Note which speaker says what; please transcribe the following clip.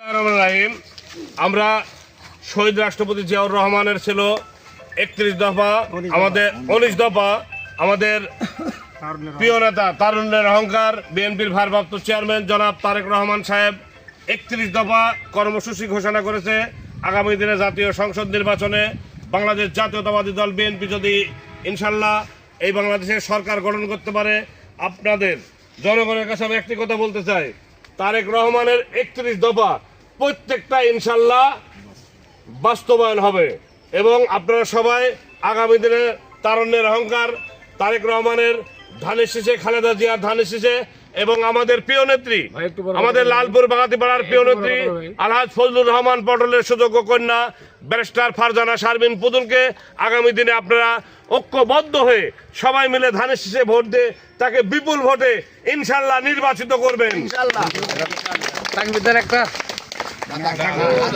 Speaker 1: রাহিম। আমরা শহীদ রাষ্ট্রপতি জিয়াউর রহমানের ছিল একত্রিশ দফা, আমাদের উনিশ দফা, আমাদের প্রিয় নেতা তারুণ্যের অহংকার, বিএনপির ভারপ্রাপ্ত চেয়ারম্যান জনাব তারেক রহমান সাহেব একত্রিশ দফা কর্মসূচি ঘোষণা করেছে। আগামী দিনে জাতীয় সংসদ নির্বাচনে বাংলাদেশ জাতীয়তাবাদী দল বিএনপি যদি ইনশাল্লাহ এই বাংলাদেশের সরকার গঠন করতে পারে, আপনাদের জনগণের কাছে আমি একটি কথা বলতে চাই। তারেক রহমানের একত্রিশ দফা প্রত্যেকটা ইনশাল্লাহ বাস্তবায়ন হবে এবং আপনারা সবাই আগামী দিনে তারণ্যের অহংকার তারেক রহমানের ধানের শীষে খালেদা জিয়ার ধানের শীষে এবং আমাদের প্রিয় নেত্রী আমাদের লালপুর বাগাতিপাড়ার প্রিয় নেত্রী আলহাজ ফজলুর রহমান পটলের সুযোগ্য কন্যা ব্যারিস্টার ফারজানা শারমিন পুতুলকে আগামী দিনে আপনারা ঐক্যবদ্ধ হয়ে সবাই মিলে ধানের শীষে ভোট দিয়ে তাকে বিপুল ভোটে ইনশাল্লাহ নির্বাচিত করবেন।
Speaker 2: তাকবিদের একটা 看看看。